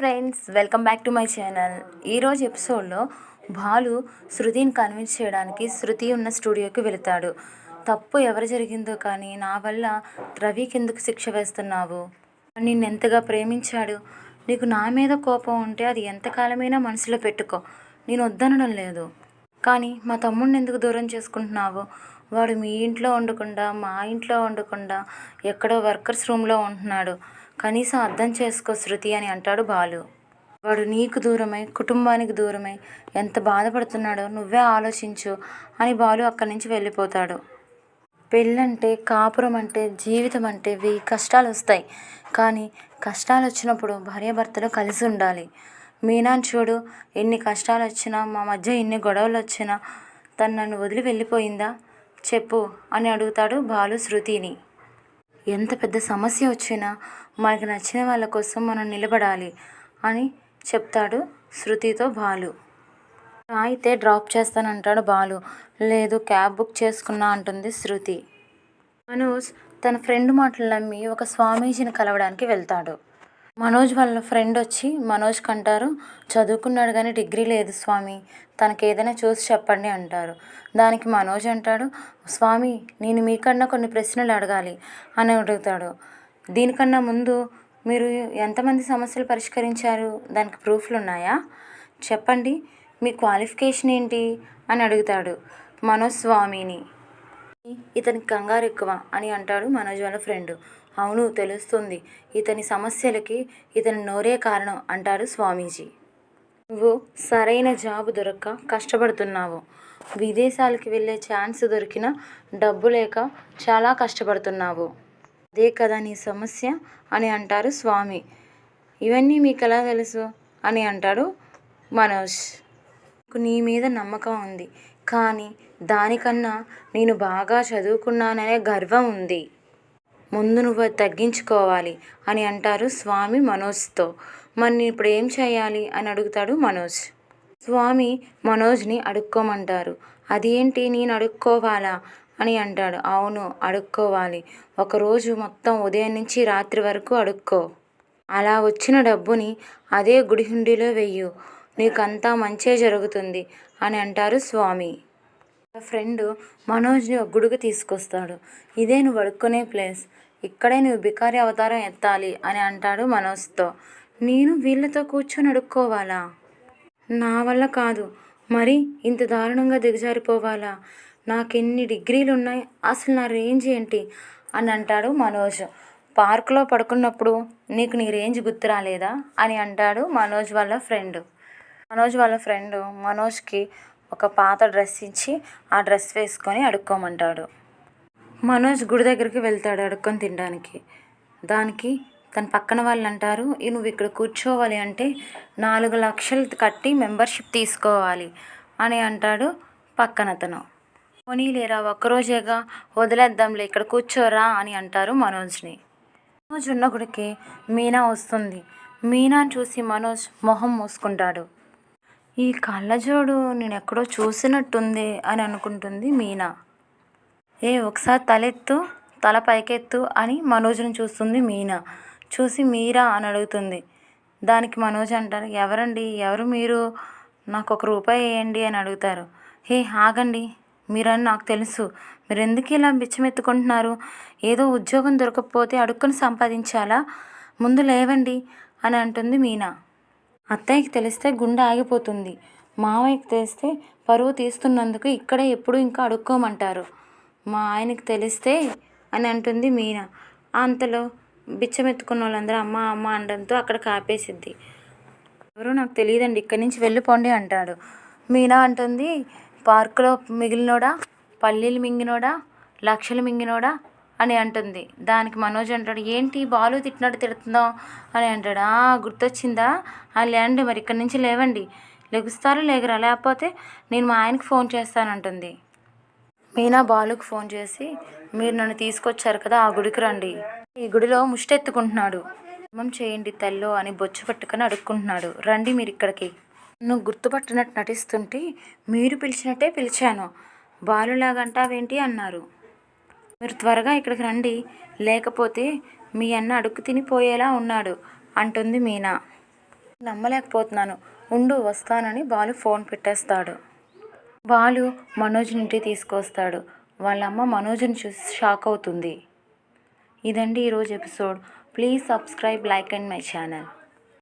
Friends welcome back to my channel. ఈరోజు ఎపిసోడ్లో బాలు శృతిని కన్విన్స్ చేయడానికి శృతి ఉన్న స్టూడియోకి వెళతాడు. తప్పు ఎవరు జరిగిందో కానీ నా వల్ల రవికి ఎందుకు శిక్ష వేస్తున్నావు? నిన్ను ఎంతగా ప్రేమించాడు? నీకు నా మీద కోపం ఉంటే అది ఎంతకాలమైనా మనసులో పెట్టుకో. నేను వద్దనడం లేదు. కానీ మా తమ్ముడిని ఎందుకు దూరం చేసుకుంటున్నావు? వాడు మీ ఇంట్లో ఉండకుండా మా ఇంట్లో ఉండకుండా ఎక్కడో వర్కర్స్ రూమ్లో ఉంటున్నాడు. కనీసం అర్థం చేసుకో శృతి అని అంటాడు బాలు. వాడు నీకు దూరమై కుటుంబానికి దూరమై ఎంత బాధపడుతున్నాడో నువ్వే ఆలోచించు అని బాలు అక్కడి నుంచి వెళ్ళిపోతాడు. పెళ్ళంటే కాపురం అంటే జీవితం అంటే వెయ్యి కష్టాలు వస్తాయి. కానీ కష్టాలు వచ్చినప్పుడు భార్యాభర్తలు కలిసి ఉండాలి. మీనాని చూడు ఎన్ని కష్టాలు వచ్చినా మా మధ్య ఎన్ని గొడవలు వచ్చినా తను నన్ను వదిలి వెళ్ళిపోయిందా? చెప్పు అని అడుగుతాడు బాలు శృతిని. ఎంత పెద్ద సమస్య వచ్చినా మనకి నచ్చిన వాళ్ళ కోసం మనం నిలబడాలి అని చెప్తాడు శృతితో బాలు. అయితే డ్రాప్ చేస్తానంటాడు బాలు. లేదు క్యాబ్ బుక్ చేసుకున్నా అంటుంది శృతి. మనోజ్ తన ఫ్రెండ్ మాటలు నమ్మి ఒక స్వామీజీని కలవడానికి వెళ్తాడు. మనోజ్ వాళ్ళ ఫ్రెండ్ వచ్చి మనోజ్కి అంటారు చదువుకున్నాడు కానీ డిగ్రీ లేదు స్వామి తనకి ఏదైనా చూసి చెప్పండి అంటారు. దానికి మనోజ్ అంటాడు స్వామి నేను మీకన్నా కొన్ని ప్రశ్నలు అడగాలి అని అడుగుతాడు. దీనికన్నా ముందు మీరు ఎంతమంది సమస్యలు పరిష్కరించారు? దానికి ప్రూఫ్లు ఉన్నాయా? చెప్పండి మీ క్వాలిఫికేషన్ ఏంటి? అని అడుగుతాడు మనోజ్ స్వామిని. ఇతనికి కంగారు ఎక్కువ అని అంటాడు మనోజ్ వాళ్ళ ఫ్రెండ్. అవును తెలుస్తుంది. ఇతని సమస్యలకి ఇతని నోరే కారణం అంటాడు స్వామీజీ. నువ్వు సరైన జాబ్ దొరక్క కష్టపడుతున్నావు. విదేశాలకి వెళ్ళే ఛాన్స్ దొరికిన డబ్బు లేక చాలా కష్టపడుతున్నావు. అదే కదా నీ సమస్య అని అంటారు స్వామి. ఇవన్నీ మీకు ఎలా తెలుసు? అని అంటాడు మనోజ్. నీ మీద నమ్మకం ఉంది. కానీ దానికన్నా నేను బాగా చదువుకున్నాననే గర్వం ఉంది. ముందు నువ్వు తగ్గించుకోవాలి అని అంటారు స్వామి మనోజ్తో. మరి ఇప్పుడు ఏం చేయాలి అని అడుగుతాడు మనోజ్. స్వామి మనోజ్ని అడుక్కోమంటారు. అదేంటి నేను అడుక్కోవాలా? అని అంటాడు. అవును అడుక్కోవాలి. ఒకరోజు మొత్తం ఉదయం నుంచి రాత్రి వరకు అడుక్కో. అలా వచ్చిన డబ్బుని అదే గుడి హుండీలో వెయ్యు. నీకంతా మంచే జరుగుతుంది అని అంటారు స్వామి. ఫ్రెండ్ మనోజ్ని ఒక గుడికి తీసుకొస్తాడు. ఇదే నువ్వు పడుకునే ప్లేస్. ఇక్కడే నువ్వు బికారి అవతారం ఎత్తాలి అని అంటాడు మనోజ్తో. నేను వీళ్ళతో కూర్చొని అడుక్కోవాలా? నా వల్ల కాదు. మరి ఇంత దారుణంగా దిగజారిపోవాలా? నాకెన్ని డిగ్రీలు ఉన్నాయి అసలు నా రేంజ్ ఏంటి? అని అంటాడు మనోజ్. పార్కులో పడుకున్నప్పుడు నీకు నీ రేంజ్ గుర్తు రాలేదా? అని అంటాడు మనోజ్ వాళ్ళ ఫ్రెండ్. మనోజ్ వాళ్ళ ఫ్రెండ్ మనోజ్కి ఒక పాత డ్రెస్ ఇచ్చి ఆ డ్రెస్ వేసుకొని అడుక్కోమంటాడు. మనోజ్ గుడి దగ్గరికి వెళ్తాడు అడుక్కొని తినడానికి. దానికి తన పక్కన వాళ్ళు అంటారు నువ్వు ఇక్కడ కూర్చోవాలి అంటే నాలుగు లక్షలు కట్టి మెంబర్షిప్ తీసుకోవాలి అని అంటాడు పక్కన అతను. పోనీ లేరా ఒక్కరోజేగా వదిలేద్దాంలే ఇక్కడ కూర్చోరా అని అంటారు మనోజ్ని. మనోజ్ ఉన్న గుడికి మీనా వస్తుంది. మీనాని చూసి మనోజ్ మొహం మూసుకుంటాడు. ఈ కళ్ళజోడు నేను ఎక్కడో చూసినట్టుంది అని అనుకుంటుంది మీనా. ఏ ఒకసారి తలెత్తు తల పైకెత్తు అని మనోజ్ని చూస్తుంది మీనా. చూసి మీరా అని అడుగుతుంది. దానికి మనోజ్ అంటారు ఎవరండి? ఎవరు మీరు? నాకు ఒక రూపాయి వేయండి అని అడుగుతారు. హే ఆగండి. మీరని నాకు తెలుసు. మీరు ఎందుకు ఇలా బిచ్చమెత్తుకుంటున్నారు? ఏదో ఉద్యోగం దొరకకపోతే అడుక్కుని సంపాదించాలా? ముందు లేవండి అని అంటుంది మీనా. అత్తయ్యకి తెలిస్తే గుండె ఆగిపోతుంది. మామయ్యకి తెలిస్తే పరువు తీస్తున్నందుకు ఇక్కడే ఎప్పుడు ఇంకా అడుక్కోమంటారు. మా ఆయనకి తెలిస్తే అని అంటుంది మీనా. అంతలో బిచ్చమెత్తుకున్న వాళ్ళందరూ అమ్మ అమ్మ అనడంతో అక్కడ కాపేసిద్ది. ఎవరో నాకు తెలియదండి ఇక్కడి నుంచి వెళ్ళిపోండి అంటాడు. మీనా అంటుంది పార్కులో మిగిలినోడా? పల్లీలు మింగినోడా? లక్షలు మింగినోడా? అని అంటుంది. దానికి మనోజ్ అంటాడు ఏంటి బాలు తిట్టినట్టు తిడుతుందాం? అని అంటాడు "ఆ, గుర్తొచ్చిందా? ఆ లేండి మరి ఇక్కడి నుంచి లేవండి. లెగుస్తారు లేగరా? లేకపోతే నేను మా ఆయనకి ఫోన్ చేస్తానంటుంది మీనా బాలుకి ఫోన్ చేసి మీరు నన్ను తీసుకొచ్చారు కదా ఆ గుడికి రండి. ఈ గుడిలో ముష్టెత్తుకుంటున్నాడు. ధర్మం చేయండి తల్లో అని బొచ్చు పట్టుకొని అడుక్కుంటున్నాడు. రండి మీరు ఇక్కడికి. నువ్వు గుర్తుపట్టినట్టు నటిస్తుంటే మీరు పిలిచినట్టే పిలిచాను. బాలులాగంటావేంటి? అన్నారు. మీరు త్వరగా ఇక్కడికి రండి. లేకపోతే మీ అన్న అడుగు తినిపోయేలా ఉన్నాడు అంటుంది మీనా. నమ్మలేకపోతున్నాను. ఉండు వస్తానని బాలు ఫోన్ పెట్టేస్తాడు. బాలు మనోజ్ని ఇంటికి తీసుకొస్తాడు. వాళ్ళ అమ్మ మనోజ్ని చూసి షాక్ అవుతుంది. ఇదండి ఈరోజు episode. Please subscribe like and my channel.